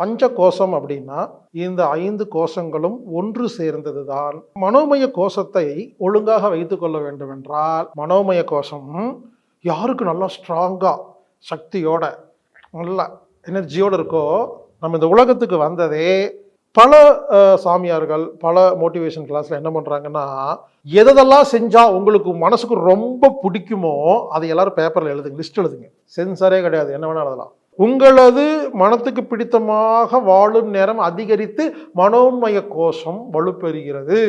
பஞ்ச கோஷம் அப்படின்னா இந்த ஐந்து கோஷங்களும் ஒன்று சேர்ந்தது தான் மனோமய கோஷத்தை ஒழுங்காக வைத்து கொள்ள வேண்டும் என்றால் மனோமய கோஷம் யாருக்கு நல்லா ஸ்ட்ராங்காக சக்தியோட நல்லா எனர்ஜியோடு இருக்கோ நம்ம இந்த உலகத்துக்கு வந்ததே பல சாமியார்கள் பல மோட்டிவேஷன் கிளாஸில் என்ன பண்ணுறாங்கன்னா எதெல்லாம் செஞ்சால் உங்களுக்கு மனசுக்கு ரொம்ப பிடிக்குமோ அதை எல்லோரும் பேப்பரில் எழுதுங்க லிஸ்ட் எழுதுங்க. சென்சாரே கிடையாது என்ன வேணா எழுதலாம். உங்களது மனத்துக்கு பிடித்தமாக வாழும் நேரம் அதிகரித்து மனோன்மய கோஷம் வலுப்பெறுகிறது.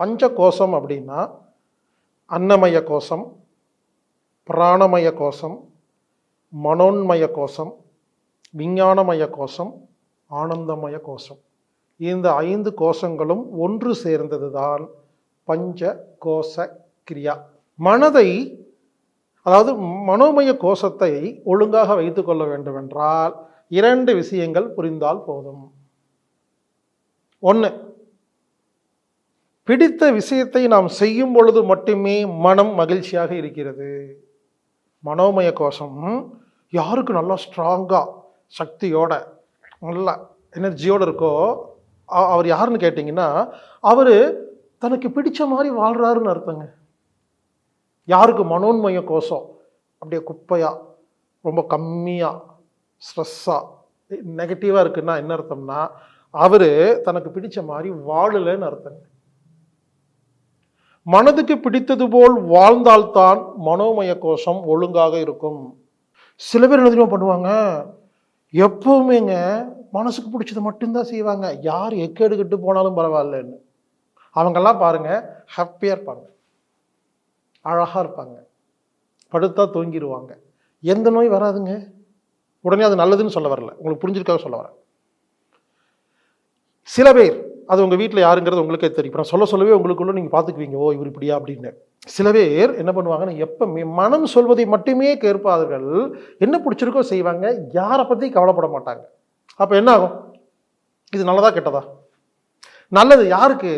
பஞ்ச கோஷம் அப்படின்னா அன்னமய கோஷம் பிராணமய கோஷம் மனோன்மய கோஷம் விஞ்ஞானமய கோஷம் ஆனந்தமய கோஷம். இந்த ஐந்து கோஷங்களும் ஒன்று சேர்ந்தது தான் பஞ்ச கோஷ கிரியா. மனதை அதாவது மனோமய கோஷத்தை ஒழுங்காக வைத்து கொள்ள வேண்டுமென்றால் இரண்டு விஷயங்கள் புரிந்தால் போதும். ஒன்று பிடித்த விஷயத்தை நாம் செய்யும் பொழுது மட்டுமே மனம் மகிழ்ச்சியாக இருக்கிறது. மனோமய கோஷம் யாருக்கு நல்லா ஸ்ட்ராங்காக சக்தியோட நல்லா எனர்ஜியோடு இருக்கோ அவர் யாருன்னு கேட்டிங்கன்னா அவர் தனக்கு பிடிச்ச மாதிரி வாழ்கிறாருன்னு அர்த்தங்க. யாருக்கு மனோன்மய கோஷம்? அப்படியே குப்பையாக ரொம்ப கம்மியாக ஸ்ட்ரெஸ்ஸாக நெகட்டிவாக இருக்குன்னா என்ன அர்த்தம்னா அவர் தனக்கு பிடித்த மாதிரி வாழலைன்னு அர்த்தங்க. மனதுக்கு பிடித்தது போல் வாழ்ந்தால்தான் மனோமய கோஷம் ஒழுங்காக இருக்கும். சில பேர் என்ன தெரியுமா பண்ணுவாங்க? எப்பவுமேங்க மனசுக்கு பிடிச்சது மட்டும்தான் செய்வாங்க. யார் எக்கெடுக்கிட்டு போனாலும் பரவாயில்லன்னு. அவங்கெல்லாம் பாருங்க ஹாப்பியாக இருப்பாங்க. அழகாக இருப்பாங்க. படுத்தா தூங்கிடுவாங்க எந்த நோய் வராதுங்க. உடனே அது நல்லதுன்னு சொல்ல வரல. உங்களுக்கு புரிஞ்சிருக்காக சொல்ல வரேன். சில பேர் அது உங்கள் வீட்டில் யாருங்கிறது உங்களுக்கே தெரியும். நான் சொல்ல சொல்லவே உங்களுக்குள்ள நீங்கள் பார்த்துக்குவீங்க ஓ இவர் இப்படியா? அப்படின்னு. சில பேர் என்ன பண்ணுவாங்கன்னா எப்போ மனம் சொல்வதை மட்டுமே கேட்பார்கள். என்ன பிடிச்சிருக்கோ செய்வாங்க. யாரை பற்றி கவலைப்பட மாட்டாங்க. அப்போ என்ன ஆகும்? இது நல்லதா கெட்டதா? நல்லது யாருக்கு?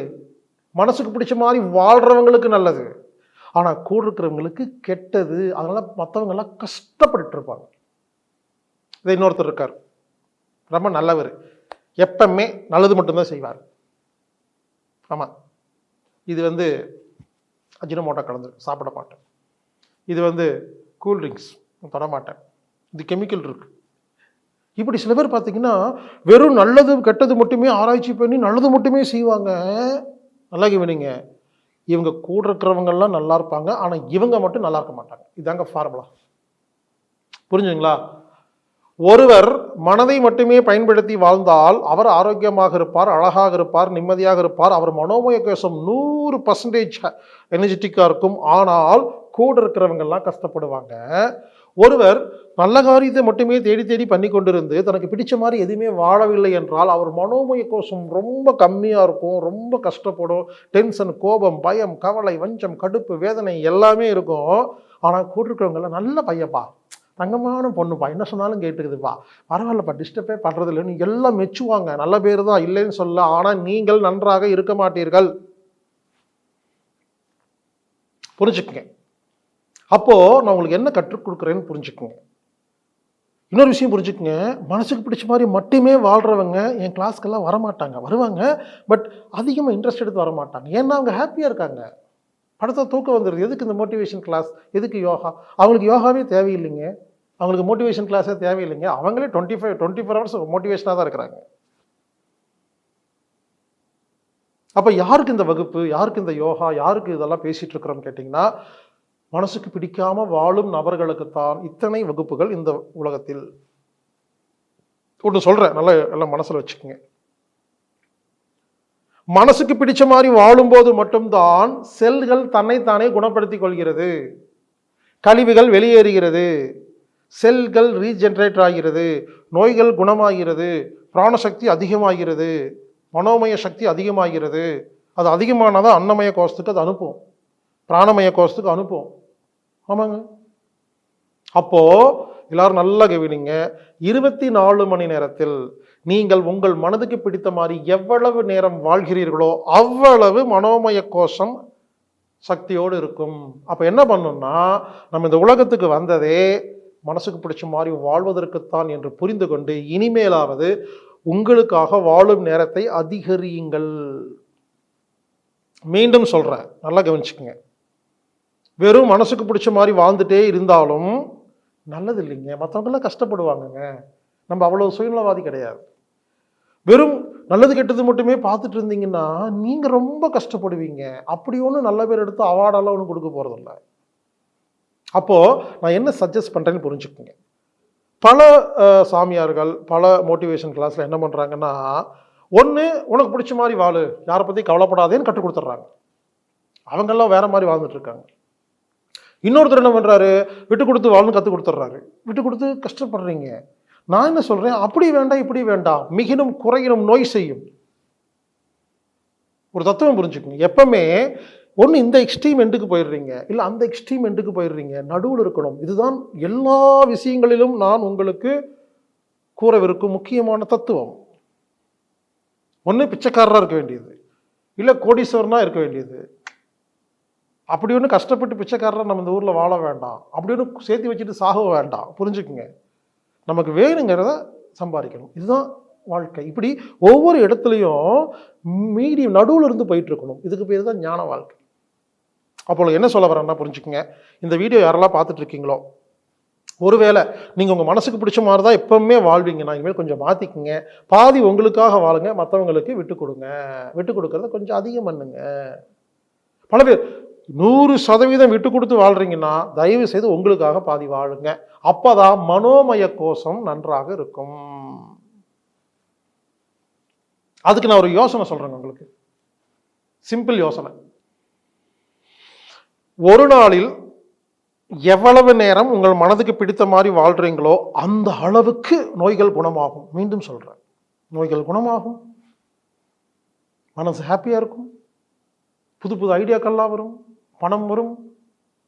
மனசுக்கு பிடிச்ச மாதிரி வாழ்கிறவங்களுக்கு நல்லது. ஆனால் கூட இருக்கிறவங்களுக்கு கெட்டது அதனால் மற்றவங்கெல்லாம் கஷ்டப்பட்டு இருப்பாங்க இதை இன்னொருத்தர் இருக்கார். ரொம்ப நல்லவர். எப்பவுமே நல்லது மட்டும்தான் செய்வார். ஆமாம் இது வந்து அஜினமோட்டோ கலந்து சாப்பிட மாட்டேன். இது வந்து கூல் ட்ரிங்க்ஸ் தொட மாட்டேன். இது கெமிக்கல் இருக்குது இப்படி சில பேர் பார்த்தீங்கன்னா வெறும் நல்லது கெட்டது மட்டுமே ஆராய்ச்சி பண்ணி நல்லது மட்டுமே செய்வாங்க. நல்லா கவனிங்க இவங்க கூட இருக்கிறவங்கெல்லாம் நல்லா இருப்பாங்க ஆனால் இவங்க மட்டும் நல்லா இருக்க மாட்டாங்க. இதாங்க ஃபார்முலா புரிஞ்சுங்களா ஒருவர் மனதை மட்டுமே பயன்படுத்தி வாழ்ந்தால் அவர் ஆரோக்கியமாக இருப்பார் அழகாக இருப்பார் நிம்மதியாக இருப்பார் அவர் மனோமய கோஷம் நூறு பர்சன்டேஜ் எனர்ஜெட்டிக்காக இருக்கும். ஆனால் கூட இருக்கிறவங்கெல்லாம் கஷ்டப்படுவாங்க. ஒருவர் நல்ல காரியத்தை மட்டுமே தேடி தேடி பண்ணி கொண்டிருந்து தனக்கு பிடிச்ச மாதிரி எதுவுமே வாழவில்லை என்றால் அவர் மனோமய கோஷம் ரொம்ப கம்மியாக இருக்கும் ரொம்ப கஷ்டப்படும். டென்ஷன் கோபம் பயம் கவலை வஞ்சம் கடுப்பு வேதனை எல்லாமே இருக்கும். ஆனால் கூட்டிருக்கிறவங்கள நல்ல பையப்பா தங்கமான பொண்ணுப்பா என்ன சொன்னாலும் கேட்டுக்குதுப்பா. பரவாயில்லப்பா டிஸ்டர்பே பண்ணுறது இல்லை நீங்கள் எல்லாம் மெச்சுவாங்க. நல்ல பேர் தான் இல்லைன்னு சொல்ல ஆனால் நீங்கள் நன்றாக இருக்க மாட்டீர்கள். புரிஞ்சுக்குங்க. அப்போது நான் உங்களுக்கு என்ன கற்றுக் கொடுக்குறேன்னு புரிஞ்சுக்குங்க இன்னொரு விஷயம் புரிஞ்சுக்குங்க. மனசுக்கு பிடிச்ச மாதிரி மட்டுமே வாழ்கிறவங்க என் கிளாஸ்க்கெல்லாம் வரமாட்டாங்க. வருவாங்க. பட் அதிகமாக இன்ட்ரெஸ்ட் எடுத்து வர மாட்டாங்க ஏன்னா அவங்க ஹாப்பியாக இருக்காங்க. படத்தை தூக்கம் வந்துடுது எதுக்கு இந்த மோட்டிவேஷன் கிளாஸ் எதுக்கு யோகா? அவங்களுக்கு யோகாவே தேவையில்லைங்க. அவங்களுக்கு மோட்டிவேஷன் கிளாஸே தேவையில்லைங்க. அவங்களே twenty five twenty four hours மோட்டிவேஷனாக தான் இருக்கிறாங்க. அப்போ யாருக்கு இந்த வகுப்பு? யாருக்கு இந்த யோகா? யாருக்கு இதெல்லாம் பேசிகிட்டு இருக்கிறோம் கேட்டிங்கன்னா மனசுக்கு பிடிக்காம வாழும் நபர்களுக்குத்தான் இத்தனை வகுப்புகள் இந்த உலகத்தில். ஒன்று சொல்கிறேன் நல்லா எல்லாம் மனசில் வச்சுக்கோங்க. மனசுக்கு பிடிச்ச மாதிரி வாழும்போது மட்டும்தான் செல்கள் தன்னைத்தானே குணப்படுத்திக் கொள்கிறது. கழிவுகள் வெளியேறுகிறது. செல்கள் ரீஜென்ரேட் ஆகிறது. நோய்கள் குணமாகிறது. பிராணசக்தி அதிகமாகிறது. மனோமய சக்தி அதிகமாகிறது. அது அதிகமானதான் அன்னமய கோஷத்துக்கு அது அனுப்பும். பிராணமய கோஷத்துக்கு அனுப்பும். ஆமாங்க. அப்போ எல்லாரும் நல்லா கவனிங்க. இருபத்தி நாலு மணி நேரத்தில் நீங்கள் உங்கள் மனதுக்கு பிடித்த மாதிரி எவ்வளவு நேரம் வாழ்கிறீர்களோ அவ்வளவு மனோமய கோஷம் சக்தியோடு இருக்கும். அப்போ என்ன பண்ணணும்னா நம்ம இந்த உலகத்துக்கு வந்ததே மனசுக்கு பிடிச்ச மாதிரி வாழ்வதற்குத்தான் என்று புரிந்து கொண்டு இனிமேலாவது உங்களுக்காக வாழும் நேரத்தை அதிகரியுங்கள். மீண்டும் சொல்கிறேன் நல்லா கவனிச்சுக்கோங்க. வெறும் மனசுக்கு பிடிச்ச மாதிரி வாழ்ந்துட்டே இருந்தாலும் நல்லது இல்லைங்க மற்றவங்களாம் கஷ்டப்படுவாங்கங்க. நம்ம அவ்வளோ சுயநலவாதி கிடையாது. வெறும் நல்லது கெட்டது மட்டுமே பார்த்துட்டு இருந்தீங்கன்னா நீங்கள் ரொம்ப கஷ்டப்படுவீங்க. அப்படி ஒன்றும் நல்ல பேர் எடுத்து அவார்டெல்லாம் ஒன்றும் கொடுக்க போகிறதில்ல அப்போது நான் என்ன சஜஸ்ட் பண்ணுறேன்னு புரிஞ்சுக்கோங்க. பல சாமியார்கள் பல மோட்டிவேஷன் கிளாஸில் என்ன பண்ணுறாங்கன்னா ஒன்று உனக்கு பிடிச்ச மாதிரி வாழு. யாரை பற்றி கவலைப்படாதேன்னு கற்றுக் கொடுத்துட்றாங்க. அவங்கெல்லாம் வேற மாதிரி வாழ்ந்துட்டுருக்காங்க இன்னொருத்தர் என்ன பண்ணுறாரு விட்டு கொடுத்து வாழணும் கற்றுக் கொடுத்துட்றாரு விட்டு கொடுத்து கஷ்டப்படுறீங்க. நான் என்ன சொல்கிறேன் அப்படி வேண்டாம் இப்படி வேண்டாம் மிகினும் குறையினும் நோய் செய்யும். ஒரு தத்துவம் புரிஞ்சுக்கணும். எப்பவுமே ஒன்று இந்த எக்ஸ்ட்ரீம் எண்டுக்கு போயிடுறீங்க. இல்லை அந்த எக்ஸ்ட்ரீம் எண்டுக்கு போயிடுறீங்க. நடுவில் இருக்கணும். இதுதான் எல்லா விஷயங்களிலும் நான் உங்களுக்கு கூறவிருக்கும் முக்கியமான தத்துவம். ஒன்று பிச்சைக்காரராக இருக்க வேண்டியது. இல்லை கோடீஸ்வரனாக இருக்க வேண்டியது. அப்படி ஒன்று கஷ்டப்பட்டு பிச்சைக்காரராக நம்ம இந்த ஊரில் வாழ வேண்டாம். அப்படி ஒன்று சேர்த்து வச்சுட்டு சாக வேண்டாம். புரிஞ்சுக்குங்க. நமக்கு வேணுங்கிறத சம்பாதிக்கணும். இதுதான் வாழ்க்கை. இப்படி ஒவ்வொரு இடத்துலையும் மீடியம் நடுவில் இருந்து போயிட்டு இருக்கணும். இதுக்கு பேர் தான் ஞான வாழ்க்கை. அப்போ என்ன சொல்ல வரேன்னா புரிஞ்சுக்குங்க. இந்த வீடியோ யாரெல்லாம் பார்த்துட்டு இருக்கீங்களோ ஒருவேளை நீங்கள் உங்கள் மனசுக்கு பிடிச்ச மாதிரி தான் எப்போவுமே வாழ்வீங்க. நான் இனிமேல் கொஞ்சம் மாற்றிக்குங்க பாதி உங்களுக்காக வாழுங்க. மற்றவங்களுக்கு விட்டு கொடுங்க. விட்டு கொடுக்கறத கொஞ்சம் அதிகம் பண்ணுங்க. பல பேர் நூறு சதவீதம் விட்டு கொடுத்து வாழ்கிறீங்கன்னா தயவு செய்து உங்களுக்காக பாதி வாழுங்க. அப்போதான் மனோமய கோஷம் நன்றாக இருக்கும். அதுக்கு நான் ஒரு யோசனை சொல்கிறேங்க உங்களுக்கு. சிம்பிள் யோசனை. ஒரு நாளில் எவ்வளவு நேரம் உங்கள் மனதுக்கு பிடித்த மாதிரி வாழ்கிறீங்களோ அந்த அளவுக்கு நோய்கள் குணமாகும். மீண்டும் சொல்கிறேன் நோய்கள் குணமாகும். மனசு ஹாப்பியாக இருக்கும். புது புது ஐடியாக்கள்லாம் வரும். பணம் வரும்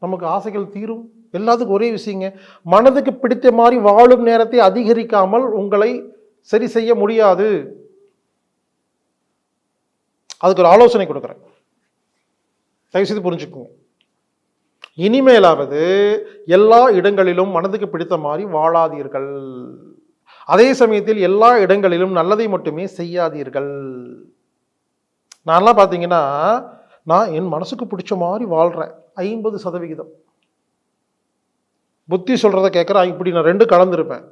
நமக்கு ஆசைகள் தீரும் எல்லாத்துக்கும் ஒரே விஷயங்க மனதுக்கு பிடித்த மாதிரி வாழும் நேரத்தை அதிகரிக்காமல் உங்களை சரி செய்ய முடியாது. அதுக்கு ஒரு ஆலோசனை கொடுக்குறேன். தயவுசெய்து புரிஞ்சுக்கோங்க. இனிமேலாவது எல்லா இடங்களிலும் மனதுக்கு பிடித்த மாதிரி வாழாதீர்கள். அதே சமயத்தில் எல்லா இடங்களிலும் நல்லதை மட்டுமே செய்யாதீர்கள். நான்லாம் பார்த்தீங்கன்னா நான் என் மனசுக்கு பிடிச்ச மாதிரி வாழ்கிறேன் ஐம்பது சதவிகிதம். புத்தி சொல்கிறத கேட்குறேன். இப்படி நான் ரெண்டு கலந்துருப்பேன்.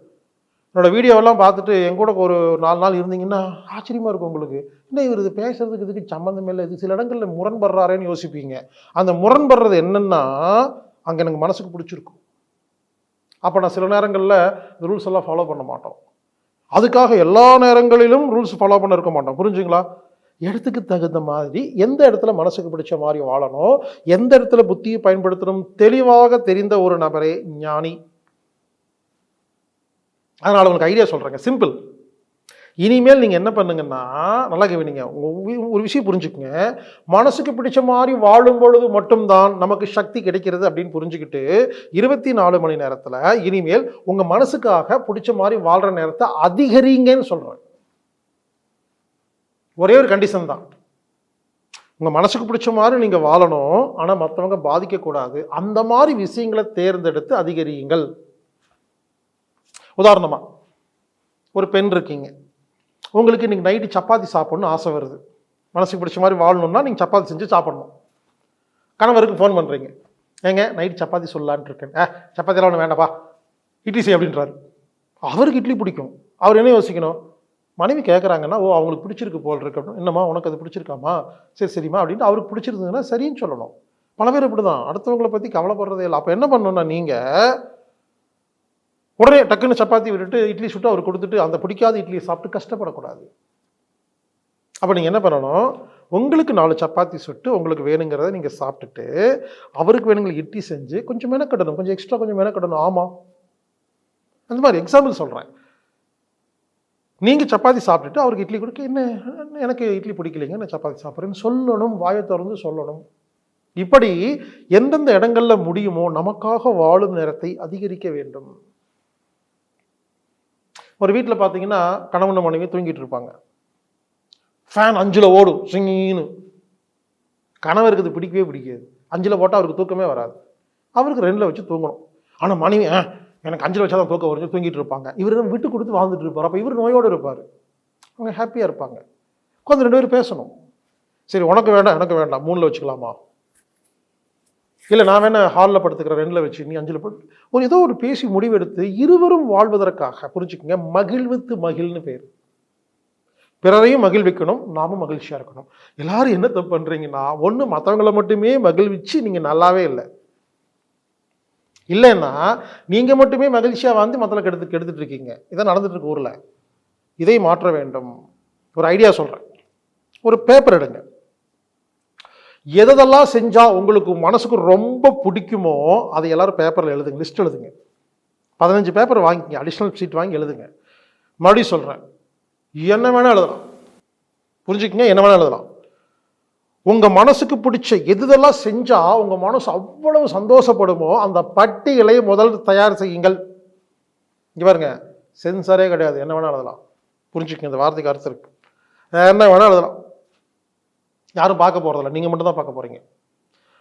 என்னோடய வீடியோவெல்லாம் பார்த்துட்டு என் கூட ஒரு நாலு நாள் இருந்தீங்கன்னா ஆச்சரியமாக இருக்கும் உங்களுக்கு. என்ன இவர் இது பேசுறதுக்கு இதுக்கு சம்மந்தம் இல்லை. இது சில இடங்களில் முரண்படுறாரேன்னு யோசிப்பீங்க. அந்த முரண்படுறது என்னென்னா அங்கே எனக்கு மனசுக்கு பிடிச்சிருக்கும். அப்போ நான் சில நேரங்களில் ரூல்ஸ் எல்லாம் ஃபாலோ பண்ண மாட்டோம். அதுக்காக எல்லா நேரங்களிலும் ரூல்ஸ் ஃபாலோ பண்ண இருக்க மாட்டோம். புரிஞ்சுங்களா? இடத்துக்கு தகுந்த மாதிரி எந்த இடத்துல மனசுக்கு பிடிச்ச மாதிரி வாழணும் எந்த இடத்துல புத்தியை பயன்படுத்தணும் தெளிவாக தெரிந்த ஒரு நபரே ஞானி. அதனால் உங்களுக்கு ஐடியா சொல்கிறேங்க சிம்பிள் இனிமேல் நீங்கள் என்ன பண்ணுங்கன்னா நல்லா கவனிங்க. ஒரு விஷயம் புரிஞ்சுக்குங்க. மனசுக்கு பிடிச்ச மாதிரி வாழும் பொழுது மட்டும்தான் நமக்கு சக்தி கிடைக்கிறது அப்படின்னு புரிஞ்சுக்கிட்டு இருபத்தி நாலு மணி நேரத்தில் இனிமேல் உங்கள் மனசுக்காக பிடிச்ச மாதிரி வாழ்கிற நேரத்தை அதிகரிங்கன்னு சொல்கிறேன் ஒரே ஒரு கண்டிஷன் தான். உங்கள் மனசுக்கு பிடிச்ச மாதிரி நீங்கள் வாழணும். ஆனால் மற்றவங்க பாதிக்கக்கூடாது. அந்த மாதிரி விஷயங்களை தேர்ந்தெடுத்து அதிகரியுங்கள். உதாரணமாக ஒரு பெண் இருக்கீங்க. உங்களுக்கு இன்னைக்கு நைட்டு சப்பாத்தி சாப்பிட்ணுன்னு ஆசை வருது. மனசுக்கு பிடிச்ச மாதிரி வாழணும்னா நீங்கள் சப்பாத்தி செஞ்சு சாப்பிடணும். கணவருக்கு ஃபோன் பண்ணுறீங்க ஏங்க நைட் சப்பாத்தி சொல்லலான்ட்டு இருக்கேன். ஏ சப்பாத்தியெல்லாம் ஒன்று வேண்டாப்பா இட்லி செய் அப்படின்றாரு. அவருக்கு இட்லி பிடிக்கும். அவர் என்ன யோசிக்கணும்? மனைவி கேட்குறாங்கன்னா ஓ அவங்களுக்கு பிடிச்சிருக்கு போல் இருக்கு. அப்படின்னு என்னம்மா உனக்கு அது பிடிச்சிருக்காமா சரி சரிம்மா அப்படின்ட்டு அவருக்கு பிடிச்சிருந்ததுன்னா சரின்னு சொல்லணும். பல பேர் இப்படி தான் அடுத்தவங்களை பற்றி கவலைப்படுறதே இல்லை. அப்போ என்ன பண்ணணும்னா நீங்கள் உடனே டக்குன்னு சப்பாத்தி விட்டுட்டு இட்லி சுட்டு அவர் கொடுத்துட்டு அந்த பிடிக்காத இட்லியை சாப்பிட்டு கஷ்டப்படக்கூடாது. அப்போ நீங்கள் என்ன பண்ணணும்? உங்களுக்கு நாலு சப்பாத்தி சுட்டு உங்களுக்கு வேணுங்கிறத நீங்கள் சாப்பிட்டுட்டு அவருக்கு வேணுங்கிற இட்லி செஞ்சு கொஞ்சம் மெனக்கட்டணும் கொஞ்சம் எக்ஸ்ட்ரா கொஞ்சம் மெனக்கட்டணும் ஆமாம் அந்த மாதிரி எக்ஸாம்பிள் சொல்கிறேன் நீங்கள் சப்பாத்தி சாப்பிட்டுட்டு அவருக்கு இட்லி கொடுக்க என்ன எனக்கு இட்லி பிடிக்கலைங்க நான் சப்பாத்தி சாப்பிட்றேன்னு சொல்லணும் வாயை திறந்து சொல்லணும். இப்படி எந்தெந்த இடங்கள்ல முடியுமோ நமக்காக வாழும் நேரத்தை அதிகரிக்க வேண்டும். ஒரு வீட்டில் பார்த்தீங்கன்னா கணவன் மனைவி தூங்கிட்டு இருப்பாங்க. ஃபேன் அஞ்சில் ஓடும் சிங்கின்னு. கணவருக்கு இது பிடிக்கவே பிடிக்காது. அஞ்சில் போட்டால் அவருக்கு தூக்கமே வராது. அவருக்கு ரெண்டில் வச்சு தூங்கணும். ஆனால் மனைவி எனக்கு அஞ்சு வச்சா தான் தூக்கம் வரைஞ்சு தூங்கிட்டு இருப்பாங்க. இவர் விட்டு கொடுத்து வாழ்ந்துட்டு இருப்பார். அப்போ இவர் நோயோடு இருப்பார். அவங்க ஹாப்பியாக இருப்பாங்க. உட்காந்து ரெண்டு பேரும் பேசணும். சரி உனக்கு வேண்டாம் எனக்கு வேண்டாம். மூணில் வச்சுக்கலாமா? இல்லை நான் வேணா ஹாலில் படுத்துக்கிறேன் ரெண்டில் வச்சு நீ அஞ்சில் படு. ஒரு ஏதோ ஒரு பேசி முடிவெடுத்து இருவரும் வாழ்வதற்காக புரிஞ்சுக்கங்க. மகிழ்வித்து மகிழ்னு பேர். பிறரையும் மகிழ்விக்கணும் நாமும் மகிழ்ச்சியாக இருக்கணும். எல்லாரும் என்ன தப்பு பண்ணுறீங்கன்னா ஒன்று மற்றவங்களை மட்டுமே மகிழ்விச்சு நீங்கள் நல்லாவே இல்லை. இல்லைன்னா நீங்கள் மட்டுமே மகிழ்ச்சியாக வாழ்ந்து மற்றவங்களை கெடுத்து கெடுத்துட்டு இருக்கீங்க இதான் நடந்துகிட்டு இருக்க ஊரில். இதை மாற்ற வேண்டும். ஒரு ஐடியா சொல்கிறேன் ஒரு பேப்பர் எடுங்க. எதெல்லாம் செஞ்சால் உங்களுக்கு மனசுக்கு ரொம்ப பிடிக்குமோ அதை எல்லாரும் பேப்பரில் எழுதுங்க. லிஸ்ட் எழுதுங்க. பதினஞ்சு பேப்பர் வாங்கிக்கிங்க. அடிஷ்னல் சீட் வாங்கி எழுதுங்க. மறுபடியும் சொல்கிறேன் என்ன வேணால் எழுதலாம். புரிஞ்சுக்கிங்க? என்ன வேணால் எழுதலாம். உங்கள் மனசுக்கு பிடிச்ச எதுதெல்லாம் செஞ்சால் உங்கள் மனசு அவ்வளவு சந்தோஷப்படுமோ அந்த பட்டியலை முதல் தயார் செய்யுங்கள். இங்கே பாருங்க சென்சாரே கிடையாது. என்ன வேணால் எழுதலாம். புரிஞ்சுக்கங்க இந்த வார்த்தைக்கு அர்த்தம் இருக்கு. என்ன வேணால் எழுதலாம். யாரும் பார்க்க போகிறதில்ல நீங்கள் மட்டும் தான் பார்க்க போகிறீங்க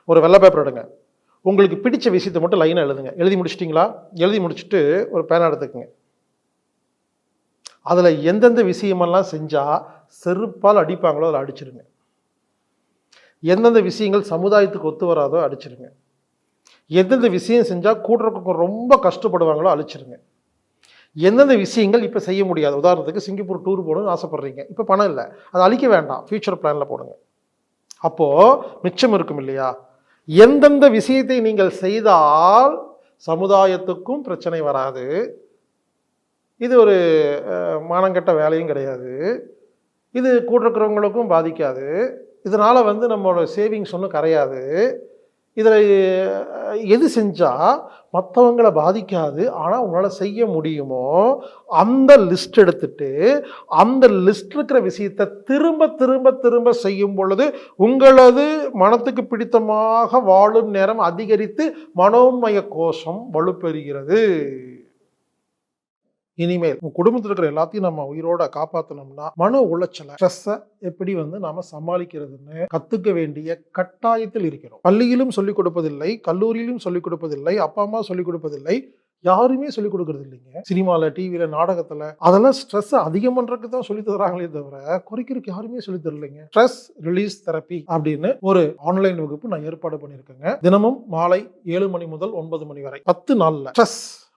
ஒரு வெள்ளை பேப்பர் எடுங்க. உங்களுக்கு பிடிச்ச விஷயத்தை மட்டும் லைனாக எழுதுங்க. எழுதி முடிச்சிட்டிங்களா? எழுதி முடிச்சுட்டு ஒரு பேனா எடுத்துக்கோங்க. அதில் எந்தெந்த விஷயமெல்லாம் செஞ்சால் செருப்பால் அடிப்பாங்களோ அதில் அடிச்சிருங்க. எந்தெந்த விஷயங்கள் சமுதாயத்துக்கு ஒத்து வராதோ அடிச்சிருங்க. எந்தெந்த விஷயம் செஞ்சால் கூட்டுறவுக்கு ரொம்ப கஷ்டப்படுவாங்களோ அழிச்சிருங்க. எந்தெந்த விஷயங்கள் இப்போ செய்ய முடியாது? உதாரணத்துக்கு சிங்கப்பூர் டூர் போகணும்னு ஆசைப்பட்றீங்க. இப்போ பணம் இல்லை. அதை அழிக்க வேண்டாம். ஃபியூச்சர் பிளானில் போடுங்க. அப்போது மிச்சம் இருக்கும் இல்லையா? எந்தெந்த விஷயத்தை நீங்கள் செய்தால் சமுதாயத்துக்கும் பிரச்சனை வராது. இது ஒரு மானங்கட்ட மானங்கெட்ட வேலையும் கிடையாது. இது கூட்டிருக்கிறவங்களுக்கும் பாதிக்காது. இதனால் வந்து நம்மளோட சேவிங்ஸ் ஒன்றும் கரையாது. இதில் எது செஞ்சால் மற்றவங்களை பாதிக்காது ஆனால் உங்களால் செய்ய முடியுமோ அந்த லிஸ்ட் எடுத்துட்டு அந்த லிஸ்ட் இருக்கிற விஷயத்தை திரும்ப திரும்ப திரும்ப செய்யும் பொழுது உங்களது மனத்துக்கு பிடித்தமாக வாழும் நேரம் அதிகரித்து மனோமய கோஷம் வலுப்பெறுகிறது. இனிமேல் உங்க குடும்பத்தில் இருக்கிற எல்லாத்தையும் நம்ம உயிரோட காப்பாற்றணும்னா மன உளைச்சலை ஸ்ட்ரெஸ்ஸை எப்படி வந்து நாம சமாளிக்கிறதுன்னு கத்துக்க வேண்டிய கட்டாயத்தில் இருக்கிறோம். பள்ளியிலும் சொல்லிக் கொடுப்பதில்லை கல்லூரியிலும் சொல்லிக் கொடுப்பதில்லை அப்பா அம்மா சொல்லிக் கொடுப்பதில்லை யாருமே சொல்லிக் கொடுக்கறது இல்லைங்க. சினிமாவில் டிவியில் நாடகத்தில் அதெல்லாம் ஸ்ட்ரெஸ்ஸை அதிகம் பண்ணுறதுக்கு தான் சொல்லி தராங்களே தவிர குறைக்கிறதுக்கு யாருமே சொல்லி தரலைங்க. ஸ்ட்ரெஸ் ரிலீஸ் தெரப்பி அப்படின்னு ஒரு ஆன்லைன் வகுப்பு நான் ஏற்பாடு பண்ணியிருக்கேங்க. தினமும் மாலை ஏழு மணி முதல் ஒன்பது மணி வரை பத்து நாளில். ஸ்ட்ரெஸ்